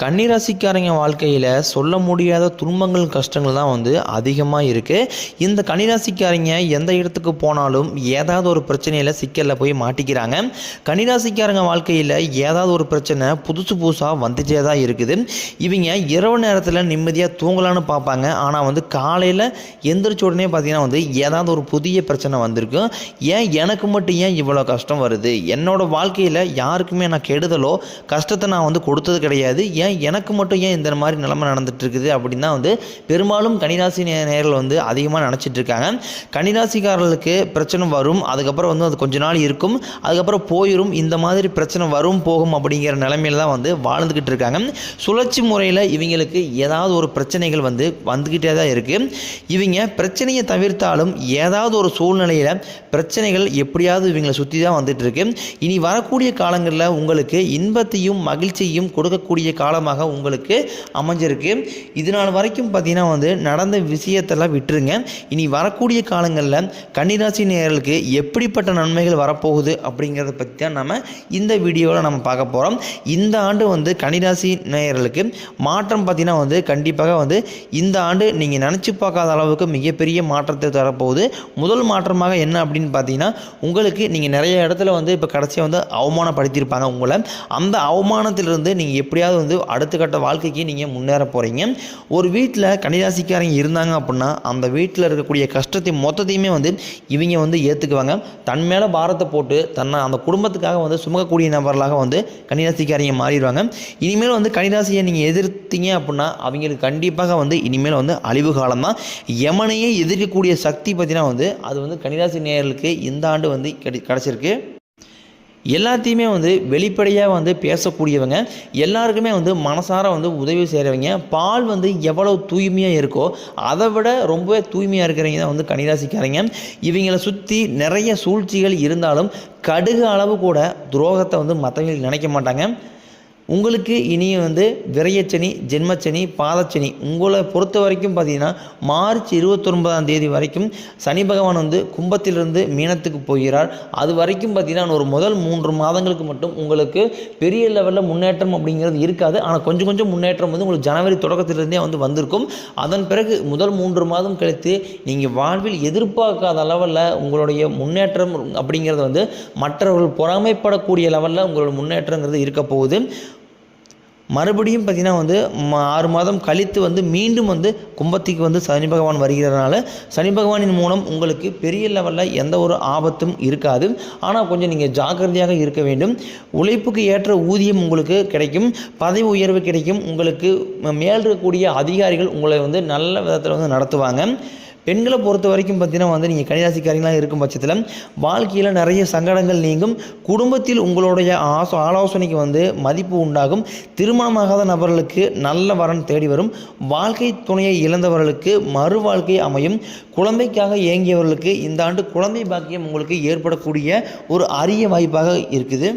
கன்னிராசிக்காரங்க வாழ்க்கையில் சொல்ல முடியாத துன்பங்கள் கஷ்டங்கள் தான் வந்து அதிகமாக இருக்குது இந்த கன்னிராசிக்காரங்க எந்த இடத்துக்கு போனாலும் ஏதாவது ஒரு பிரச்சனையில் சிக்கலில் போய் மாட்டிக்கிறாங்க. கன்னிராசிக்காரங்க வாழ்க்கையில் ஏதாவது ஒரு பிரச்சனை புதுசு புதுசாக வந்துட்டே தான் இருக்குது. இவங்க இரவு நேரத்தில் நிம்மதியாக தூங்கலான்னு பார்ப்பாங்க. ஆனால் வந்து காலையில் எந்திரிச்ச உடனே பார்த்தீங்கன்னா வந்து ஏதாவது ஒரு புதிய பிரச்சனை வந்திருக்கும் ஏன் எனக்கு மட்டும் ஏன் இவ்வளோ கஷ்டம் வருது? என்னோடய வாழ்க்கையில் யாருக்குமே நான் கெடுதலோ கஷ்டத்தை நான் வந்து கொடுத்தது கிடையாது. ஏன் எனக்கு மட்டும் ஏன் இந்த மாதிரி நிலைமை நடந்துட்டு இருக்குது அப்படின்னு தான் வந்து பெரும்பாலும் கனிராசி நேரில் வந்து அதிகமாக நினச்சிட்டு இருக்காங்க கனிராசிக்காரர்களுக்கு பிரச்சனை வரும் அதுக்கப்புறம் வந்து அது கொஞ்ச நாள் இருக்கும் அதுக்கப்புறம் போயிடும் இந்த மாதிரி பிரச்சனை வரும் போகும் அப்படிங்கிற நிலைமையில தான் வந்து வாழ்ந்துக்கிட்டு இருக்காங்க சுழற்சி முறையில் இவங்களுக்கு ஏதாவது ஒரு பிரச்சனைகள் வந்து வந்துக்கிட்டே தான் இருக்குது இவங்க பிரச்சனையை தவிர்த்தாலும் ஏதாவது ஒரு சூழ்நிலையில் பிரச்சனைகள் எப்படியாவது இவங்களை சுற்றி தான் வந்துட்டு இருக்கு இனி வரக்கூடிய காலங்களில் உங்களுக்கு இன்பத்தையும் மகிழ்ச்சியையும் கொடுக்கக்கூடிய காலமாக உங்களுக்கு அமைஞ்சிருக்கு. இது நாள் வரைக்கும் பார்த்தீங்கன்னா வந்து நடந்த விஷயத்தெல்லாம் விட்டுருங்க. இனி வரக்கூடிய காலங்களில் கன்னிராசி நேயர்களுக்கு எப்படிப்பட்ட நன்மைகள் வரப்போகுது அப்படிங்கிறத பற்றி தான் நம்ம இந்த வீடியோவில் நம்ம பார்க்க போகிறோம் இந்த ஆண்டு வந்து கன்னிராசி நேயர்களுக்கு மாற்றம் பார்த்தீங்கன்னா வந்து கண்டிப்பாக வந்து இந்த ஆண்டு நீங்கள் நினச்சி பார்க்காத அளவுக்கு மிகப்பெரிய மாற்றத்தை தரப்போகுது. முதல் மாற்றமாக என்ன அப்படின்னு பார்த்தீங்கன்னா உங்களுக்கு நீங்கள் நிறைய இடத்துல வந்து இப்போ கடைசியாக வந்து அவமானப்படுத்தியிருப்பாங்க உங்களை. அந்த அவமானத்திலிருந்து நீங்கள் எப்படியாவது வந்து அடுத்த கட்ட வாழ்க்கைக்கு நீங்கள் முன்னேற போகிறீங்க ஒரு வீட்டில் கன்னிராசிக்காரங்க இருந்தாங்க அப்படின்னா அந்த வீட்டில் இருக்கக்கூடிய கஷ்டத்தை மொத்தத்தையுமே வந்து இவங்க வந்து ஏற்றுக்குவாங்க தன் மேலே பாரத்தை போட்டு தன்னை அந்த குடும்பத்துக்காக வந்து சுமக்கக்கூடிய நபர்களாக வந்து கன்னிராசிக்காரங்க மாறிடுவாங்க. இனிமேல் வந்து கன்னிராசியை நீங்கள் எதிர்த்தீங்க அப்படின்னா அவங்களுக்கு கண்டிப்பாக வந்து இனிமேல் வந்து அழிவு காலம் தான் யமனையே எதிர்க்கக்கூடிய சக்தி பார்த்தீங்கன்னா வந்து அது வந்து கன்னிராசி நேயர்களுக்கு இந்த ஆண்டு வந்து கிடை கிடச்சிருக்கு. எல்லாத்தையுமே வந்து வெளிப்படையாக வந்து பேசக்கூடியவங்க எல்லாருக்குமே வந்து மனசார வந்து உதவி செய்கிறவங்க பால் வந்து எவ்வளவு தூய்மையாக இருக்கோ அதை விட ரொம்பவே தூய்மையாக இருக்கிறவங்க தான் வந்து கணிராசிக்காரங்க இவங்களை சுற்றி நிறைய சூழ்ச்சிகள் இருந்தாலும் கடுகு அளவு கூட துரோகத்தை வந்து மற்றவங்களுக்கு நினைக்க மாட்டாங்க. உங்களுக்கு இனி வந்து விரையச்சனி ஜென்மச்சனி பாதச்சனி உங்களை பொறுத்த வரைக்கும் பார்த்தீங்கன்னா மார்ச் இருபத்தொன்பதாம் தேதி வரைக்கும் சனி பகவான் வந்து கும்பத்திலிருந்து மீனத்துக்கு போகிறார். அது வரைக்கும் பார்த்தீங்கன்னா ஒரு முதல் மூன்று மாதங்களுக்கு மட்டும் உங்களுக்கு பெரிய லெவலில் முன்னேற்றம் அப்படிங்கிறது இருக்காது. ஆனால் கொஞ்சம் கொஞ்சம் முன்னேற்றம் வந்து உங்களுக்கு ஜனவரி தொடக்கத்திலிருந்தே வந்து வந்திருக்கும். அதன் பிறகு முதல் மூன்று மாதம் கழித்து நீங்கள் வாழ்வில் எதிர்பார்க்காத அளவில் உங்களுடைய முன்னேற்றம் அப்படிங்கிறது வந்து மற்றவர்கள் பொறாமைப்படக்கூடிய லெவலில் உங்களோட முன்னேற்றங்கிறது இருக்க போகுது. மறுபடியும் பார்த்திங்கன்னா வந்து ஆறு மாதம் கழித்து வந்து மீண்டும் வந்து கும்பத்துக்கு வந்து சனி பகவான் வருகிறதுனால சனி பகவானின் மூலம் உங்களுக்கு பெரிய லெவலில் எந்த ஒரு ஆபத்தும் இருக்காது. ஆனால் கொஞ்சம் நீங்கள் ஜாக்கிரதையாக இருக்க வேண்டும். உழைப்புக்கு ஏற்ற ஊதியம் உங்களுக்கு கிடைக்கும். பதவி உயர்வு கிடைக்கும். உங்களுக்கு மேல் இருக்கக்கூடிய அதிகாரிகள் உங்களை வந்து நல்ல விதத்தில் வந்து நடத்துவாங்க. பெண்களை பொறுத்த வரைக்கும் பார்த்தீங்கன்னா வந்து நீங்கள் கன்னிராசிக்காரங்களாக இருக்கும் பட்சத்தில் வாழ்க்கையில் நிறைய சங்கடங்கள் நீங்கும். குடும்பத்தில் உங்களுடைய ஆசோ ஆலோசனைக்கு வந்து மதிப்பு உண்டாகும். திருமணமாகாத நபர்களுக்கு நல்ல வரன் தேடி வரும். வாழ்க்கை துணையை இழந்தவர்களுக்கு மறு வாழ்க்கை அமையும். குழந்தைக்காக ஏங்கியவர்களுக்கு இந்த ஆண்டு குழந்தை பாக்கியம் உங்களுக்கு ஏற்படக்கூடிய ஒரு அரிய வாய்ப்பாக இருக்குது.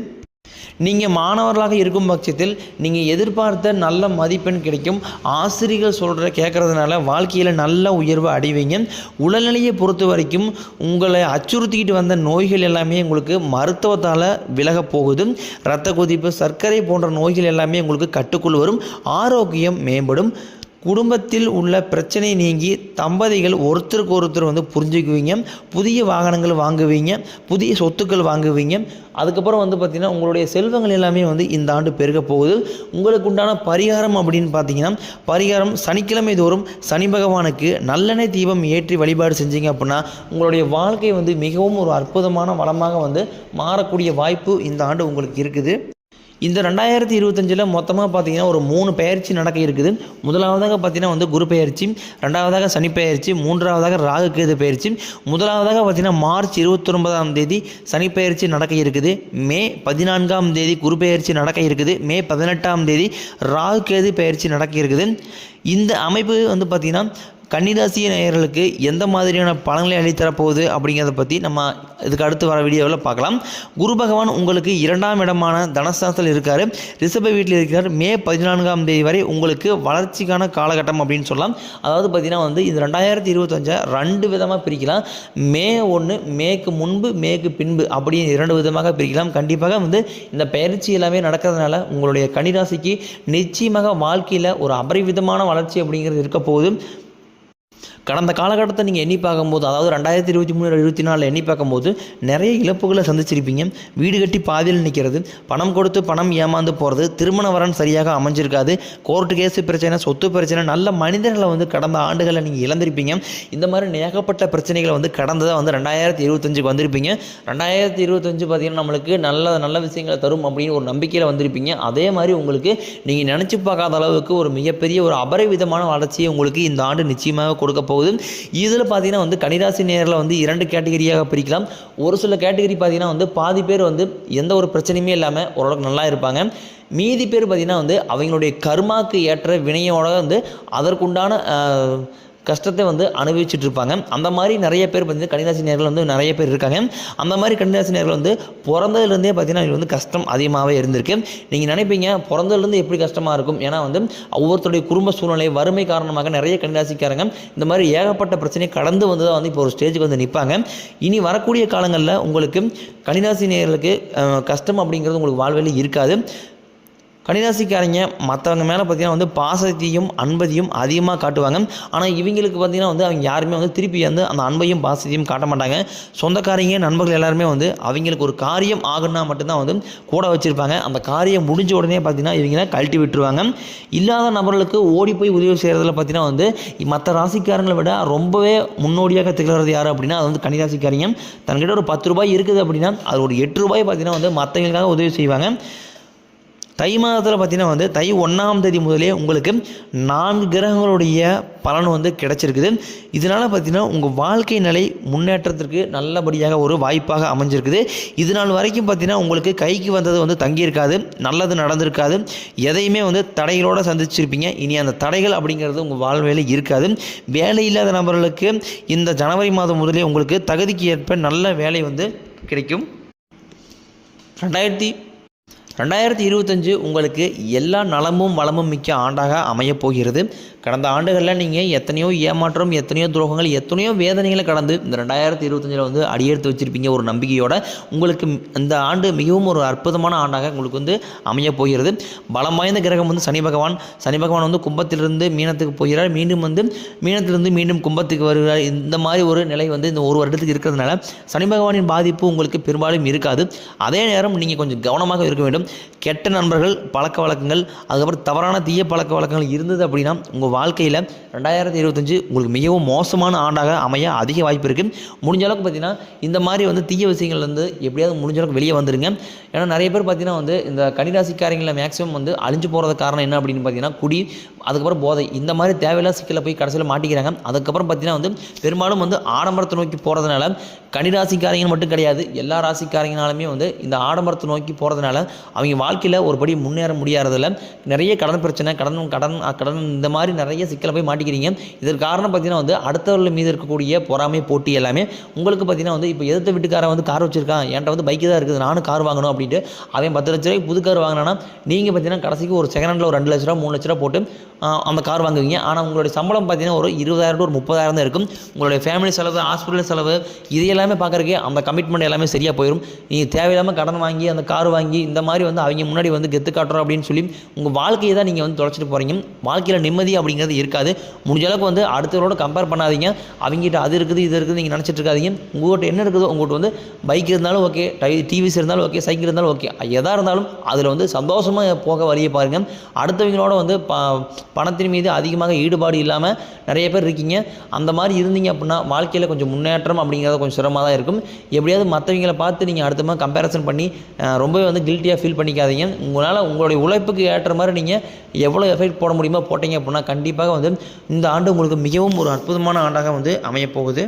நீங்கள் மாணவர்களாக இருக்கும் பட்சத்தில் நீங்கள் எதிர்பார்த்த நல்ல மதிப்பெண் கிடைக்கும். ஆசிரியர்கள் சொல்கிற கேட்குறதுனால வாழ்க்கையில் நல்ல உயர்வு அடைவீங்க. உடல்நிலையை பொறுத்த வரைக்கும் உங்களை அச்சுறுத்திக்கிட்டு வந்த நோய்கள் எல்லாமே உங்களுக்கு மருத்துவத்தால் விலகப் போகுது. இரத்த கொதிப்பு சர்க்கரை போன்ற நோய்கள் எல்லாமே உங்களுக்கு கட்டுக்குள் வரும். ஆரோக்கியம் மேம்படும். குடும்பத்தில் உள்ள பிரச்சனை நீங்கி தம்பதிகள் ஒருத்தருக்கு ஒருத்தர் வந்து புரிஞ்சுக்குவீங்க. புதிய வாகனங்கள் வாங்குவீங்க. புதிய சொத்துக்கள் வாங்குவீங்க. அதுக்கப்புறம் வந்து பார்த்திங்கன்னா உங்களுடைய செல்வங்கள் எல்லாமே வந்து இந்த ஆண்டு பெருக போகுது. உங்களுக்கு உண்டான பரிகாரம் அப்படின்னு பார்த்தீங்கன்னா பரிகாரம் சனிக்கிழமை தோறும் சனி பகவானுக்கு நல்லெண்ணெய் தீபம் ஏற்றி வழிபாடு செஞ்சீங்க அப்படின்னா உங்களுடைய வாழ்க்கை வந்து மிகவும் ஒரு அற்புதமான வளமாக வந்து மாறக்கூடிய வாய்ப்பு இந்த ஆண்டு உங்களுக்கு இருக்குது. இந்த ரெண்டாயிரத்தி இருபத்தஞ்சில் மொத்தமாக பார்த்தீங்கன்னா ஒரு மூணு பயிற்சி நடக்க இருக்குது. முதலாவதாக பார்த்தீங்கன்னா வந்து குரு பயிற்சி ரெண்டாவதாக சனி பயிற்சி மூன்றாவதாக ராகு கேது பயிற்சி முதலாவதாக பார்த்தீங்கன்னா மார்ச் இருபத்தொன்பதாம் தேதி சனி பயிற்சி நடக்க இருக்குது. மே பதினான்காம் தேதி குரு பயிற்சி நடக்க இருக்குது. மே பதினெட்டாம் தேதி ராகு கேது பயிற்சி நடக்க இருக்குது. இந்த அமைப்பு வந்து பார்த்திங்கன்னா கன்னிராசி நேயர்களுக்கு எந்த மாதிரியான பலன்களை அளித்தரப்போகுது அப்படிங்கிறத பற்றி நம்ம இதுக்கு அடுத்து வர வீடியோவில் பார்க்கலாம். குரு பகவான் உங்களுக்கு இரண்டாம் இடமான தனஸ்தானத்தில் இருக்கார். ரிஷப வீட்டில் இருக்கிறார். மே பதினான்காம் தேதி வரை உங்களுக்கு வளர்ச்சிக்கான காலகட்டம் அப்படின்னு சொல்லலாம். அதாவது பார்த்தீங்கன்னா வந்து இது ரெண்டாயிரத்தி இருபத்தஞ்சை ரெண்டு விதமாக பிரிக்கலாம். மே ஒன்று மேக்கு முன்பு மேக்கு பின்பு அப்படின்னு இரண்டு விதமாக பிரிக்கலாம். கண்டிப்பாக வந்து இந்த பயிற்சி எல்லாமே நடக்கிறதுனால உங்களுடைய கன்னிராசிக்கு நிச்சயமாக வாழ்க்கையில் ஒரு அபரிவிதமான வளர்ச்சி அப்படிங்கிறது இருக்க போகுது. கடந்த காலகட்டத்தை நீங்கள் எண்ணி பார்க்கும்போது அதாவது ரெண்டாயிரத்தி இருபத்தி மூணு இருபத்தி நாலில் எண்ணி பார்க்கும்போது நிறைய இழப்புகளை சந்திச்சிருப்பீங்க. வீடு கட்டி பாதியில் நிற்கிறது பணம் கொடுத்து பணம் ஏமாந்து போகிறது திருமண வரன் சரியாக அமைஞ்சிருக்காது கோர்ட்டு கேஸு பிரச்சனை சொத்து பிரச்சனை நல்ல மனிதர்களை வந்து கடந்த ஆண்டுகளில் நீங்கள் இழந்திருப்பீங்க. இந்த மாதிரி ஏகப்பட்ட பிரச்சனைகளை வந்து கடந்ததாக வந்து ரெண்டாயிரத்தி இருபத்தஞ்சுக்கு வந்திருப்பீங்க. ரெண்டாயிரத்தி இருபத்தஞ்சு பார்த்தீங்கன்னா நம்மளுக்கு நல்ல நல்ல விஷயங்களை தரும் அப்படின்னு ஒரு நம்பிக்கையில் வந்திருப்பீங்க. அதே மாதிரி உங்களுக்கு நீங்கள் நினச்சி பார்க்காத அளவுக்கு ஒரு மிகப்பெரிய ஒரு அபரிவிதமான வளர்ச்சியை உங்களுக்கு இந்த ஆண்டு நிச்சயமாக கொடுக்க போகுது. இதில் பார்த்தீங்கன்னா வந்து கனிராசி நேரில் வந்து இரண்டு கேட்டகரியாக பிரிக்கலாம். ஒரு சில கேட்டகரி பார்த்தீங்கன்னா வந்து பாதி பேர் வந்து எந்த ஒரு பிரச்சனையுமே இல்லாமல் ஓரளவுக்கு நல்லா இருப்பாங்க. மீதி பேர் பார்த்தீங்கன்னா வந்து அவங்களுடைய கர்மாக்கு ஏற்ற வினையோட வந்து அதற்குண்டான கஷ்டத்தை வந்து அனுபவிச்சுட்டு இருப்பாங்க அந்த மாதிரி நிறைய பேர் பார்த்தீங்கன்னா கன்னிராசி நேர்கள் வந்து நிறைய பேர் இருக்காங்க. அந்த மாதிரி கன்னிராசி நேர்கள் வந்து பிறந்ததுலேருந்தே பார்த்தீங்கன்னா இது வந்து கஷ்டம் அதிகமாகவே இருந்திருக்கு. நீங்கள் நினைப்பீங்க பிறந்ததுலேருந்து எப்படி கஷ்டமாக இருக்கும்? ஏன்னா வந்து ஒவ்வொருத்தருடைய குடும்ப சூழ்நிலை வறுமை காரணமாக நிறைய கன்னிராசிக்காரங்க இந்த மாதிரி ஏகப்பட்ட பிரச்சனையை கடந்து வந்து தான் வந்து இப்போ ஒரு ஸ்டேஜுக்கு வந்து நிற்பாங்க. இனி வரக்கூடிய காலங்களில் உங்களுக்கு கன்னிராசி நேர்களுக்கு கஷ்டம் அப்படிங்கிறது உங்களுக்கு வாழ்வில் இருக்காது. கன்னிராசிக்காரங்க மற்றவங்க மேலே பார்த்தீங்கன்னா வந்து பாசத்தையும் அன்பதையும் அதிகமாக காட்டுவாங்க. ஆனால் இவங்களுக்கு பார்த்தீங்கன்னா வந்து அவங்க யாருமே வந்து திருப்பி வந்து அந்த அன்பையும் பாசத்தையும் காட்ட மாட்டாங்க. சொந்தக்காரங்க நண்பர்கள் எல்லாருமே வந்து அவங்களுக்கு ஒரு காரியம் ஆகுன்னா மட்டும்தான் வந்து கூட வச்சுருப்பாங்க. அந்த காரியம் முடிஞ்ச உடனே பார்த்தீங்கன்னா இவங்கள கழட்டி விட்டுருவாங்க. இல்லாத நபர்களுக்கு ஓடி போய் உதவி செய்கிறதுல பார்த்தீங்கன்னா வந்து மற்ற ராசிக்காரங்களை விட ரொம்பவே முன்னோடியாக திகழ்கிறது யார் அப்படின்னா அது வந்து கன்னிராசிக்காரங்க. தன்கிட்ட ஒரு பத்து ரூபாய் இருக்குது அப்படின்னா அது ஒரு எட்டு ரூபாய் பார்த்தீங்கன்னா வந்து மற்றவங்களுக்காக உதவி செய்வாங்க. தை மாதத்தில் பார்த்தீங்கன்னா வந்து தை ஒன்றாம் தேதி முதலே உங்களுக்கு நான்கு கிரகங்களுடைய பலன் வந்து கிடச்சிருக்குது. இதனால் பார்த்தீங்கன்னா உங்கள் வாழ்க்கை நிலை முன்னேற்றத்திற்கு நல்லபடியாக ஒரு வாய்ப்பாக அமைஞ்சிருக்குது. இது நாள் வரைக்கும் பார்த்தீங்கன்னா உங்களுக்கு கைக்கு வந்தது வந்து தங்கியிருக்காது நல்லது நடந்திருக்காது. எதையுமே வந்து தடைகளோடு சந்திச்சிருப்பீங்க. இனி அந்த தடைகள் அப்படிங்கிறது உங்கள் வாழ்வையில் இருக்காது. வேலை இல்லாத நபர்களுக்கு இந்த ஜனவரி மாதம் முதலே உங்களுக்கு தகுதிக்கு ஏற்ப நல்ல வேலை வந்து கிடைக்கும். ரெண்டாயிரத்தி ரெண்டாயிரத்தி இருபத்தஞ்சு உங்களுக்கு எல்லா நலமும் வளமும் மிக்க ஆண்டாக அமையப் போகிறது. கடந்த ஆண்டுகளில் நீங்கள் எத்தனையோ ஏமாற்றம் எத்தனையோ துரோகங்கள் எத்தனையோ வேதனைகளை கடந்து இந்த ரெண்டாயிரத்தி இருபத்தஞ்சில் வந்து அடியெடுத்து வச்சுருப்பீங்க ஒரு நம்பிக்கையோட உங்களுக்கு இந்த ஆண்டு மிகவும் ஒரு அற்புதமான ஆண்டாக உங்களுக்கு வந்து அமையப் போகிறது. பலம் வாய்ந்த கிரகம் வந்து சனி பகவான். சனி பகவான் வந்து கும்பத்திலிருந்து மீனத்துக்கு போகிறார். மீண்டும் வந்து மீனத்திலிருந்து மீண்டும் கும்பத்துக்கு வருகிறார். இந்த மாதிரி ஒரு நிலை வந்து இந்த ஒரு வருடத்துக்கு இருக்கிறதுனால சனி பகவானின் பாதிப்பு உங்களுக்கு பெரும்பாலும் இருக்காது. அதே நேரம் நீங்கள் கொஞ்சம் கவனமாக இருக்க வேண்டும். கெட்ட நண்பர்கள் பழக்க வழக்கங்கள் அதுக்கப்புறம் தவறான தீய பழக்க வழக்கங்கள் இருந்தது அப்படின்னா உங்கள் வாழ்க்கையில் ரெண்டாயிரத்தி இருபத்தஞ்சு உங்களுக்கு மிகவும் மோசமான ஆண்டாக அமைய அதிக வாய்ப்பு இருக்குது முடிஞ்ச அளவுக்கு இந்த மாதிரி வந்து தீய விஷயங்கள் வந்து எப்படியாவது முடிஞ்ச அளவுக்கு வெளியே வந்துருங்க. ஏன்னா நிறைய பேர் பார்த்திங்கன்னா வந்து இந்த கனிராசிக்காரங்களில் மேக்ஸிமம் வந்து அழிஞ்சு போகிறது காரணம் என்ன அப்படின்னு பார்த்தீங்கன்னா குடி அதுக்கப்புறம் போதை. இந்த மாதிரி தேவையில்லாத சிக்கலை போய் கடைசியில் மாட்டிக்கிறாங்க. அதுக்கப்புறம் பார்த்தீங்கன்னா வந்து பெரும்பாலும் வந்து ஆடம்பரத்தை நோக்கி போகிறதுனால கனிராசிக்காரங்க மட்டும் கிடையாது. எல்லா ராசிக்காரங்கனாலுமே வந்து இந்த ஆடம்பரத்தை நோக்கி போகிறதுனால அவங்க வாழ்க்கையில் ஒருபடி முன்னேற முடியாததில் நிறைய கடன் பிரச்சனை கடன் கடன் கடன் இந்த மாதிரி நிறைய சிக்கலை போய் மாட்டிக்கிறீங்க. இதற்கு காரணம் பார்த்தீங்கன்னா வந்து அடுத்தவர்கள் மீது இருக்கக்கூடிய பொறாமை போட்டி எல்லாமே உங்களுக்கு பார்த்தீங்கன்னா வந்து இப்போ எதிர்த்த வீட்டுக்காரன் வந்து கார் வச்சிருக்கான். என்கிட்ட வந்து பைக்கு தான் இருக்குது. நானும் கார் வாங்கணும் அப்படின்ட்டு அவன் பத்து லட்ச ரூபாய்க்கு புது கார் வாங்கினானா நீங்கள் பார்த்தீங்கன்னா கடைசிக்கு ஒரு செகண்ட் ஹேண்டில் ஒரு ரெண்டு லட்ச ரூபா மூணு லட்ச ரூபா போட்டு அந்த கார் வாங்குவீங்க. ஆனால் உங்களுடைய சம்பளம் பார்த்தீங்கன்னா ஒரு இருபதாயிரம் டு ஒரு முப்பதாயிரம் தான் இருக்கும். உங்களுடைய ஃபேமிலி செலவு ஹாஸ்பிட்டல் செலவு இது எல்லாமே பார்க்குறக்கே அந்த கமிட்மெண்ட் எல்லாமே சரியாக போயிடும் நீங்கள் தேவையில்லாமல் கடன் வாங்கி அந்த கார் வாங்கி இந்த மாதிரி வந்து அவங்க முன்னாடி வந்து கெத்து காட்டுறோம் அப்படின்னு சொல்லி உங்கள் வாழ்க்கையை தான் நீங்கள் வந்து தொலைச்சிட்டு போகிறீங்க வாழ்க்கையில் நிம்மதி அப்படிங்கிறது இருக்காது. முடிஞ்ச அளவுக்கு வந்து அடுத்தவரோட கம்பேர் பண்ணாதீங்க. அவங்ககிட்ட அது இருக்குது இது இருக்குது நீங்கள் நினச்சிட்டு இருக்காதீங்க. உங்கள்கிட்ட என்ன இருக்குதோ உங்கள்கிட்ட வந்து பைக் இருந்தாலும் ஓகே டை டிவிஸ் இருந்தாலும் ஓகே சைக்கிள் இருந்தாலும் ஓகே எதாக இருந்தாலும் அதில் வந்து சந்தோஷமாக போக வழியை பாருங்கள் அடுத்தவங்களோட வந்து பணத்தின் மீது அதிகமாக ஈடுபாடு இல்லாமல் நிறைய பேர் இருக்கீங்க. அந்த மாதிரி இருந்தீங்க அப்படின்னா வாழ்க்கையில் கொஞ்சம் முன்னேற்றம் அப்படிங்கிறது கொஞ்சம் சிரமமாக தான் இருக்கும். எப்படியாவது மற்றவங்களை பார்த்து நீங்கள் அடுத்த மாதிரி கம்பேரிசன் பண்ணி ரொம்பவே வந்து கில்ட்டியாக ஃபீல் பண்ணிக்காதீங்க. உங்களால் உங்களுடைய உழைப்புக்கு ஏற்ற மாதிரி நீங்கள் எவ்வளோ எஃபெக்ட் போட முடியுமோ போட்டீங்க அப்படின்னா கண்டிப்பாக வந்து இந்த ஆண்டு உங்களுக்கு மிகவும் ஒரு அற்புதமான ஆண்டாக வந்து அமையப்போகுது.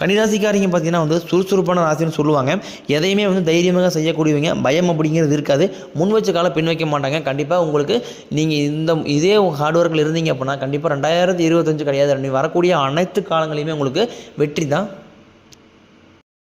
கன்னிராசிக்காரங்க பார்த்தீங்கன்னா வந்து சுறுசுறுப்பான ராசின்னு சொல்லுவாங்க. எதையுமே வந்து தைரியமாக செய்யக்கூடியவங்க பயம் அப்படிங்கிறது இருக்காது. முன் வச்ச காலம் பின் வைக்க மாட்டாங்க. கண்டிப்பாக உங்களுக்கு நீங்கள் இந்த இதே ஹார்ட் ஒர்க்கில் இருந்தீங்க அப்படின்னா கண்டிப்பாக ரெண்டாயிரத்தி இருபத்தஞ்சு கிடையாது. வரக்கூடிய அனைத்து காலங்களையுமே உங்களுக்கு வெற்றி தான்.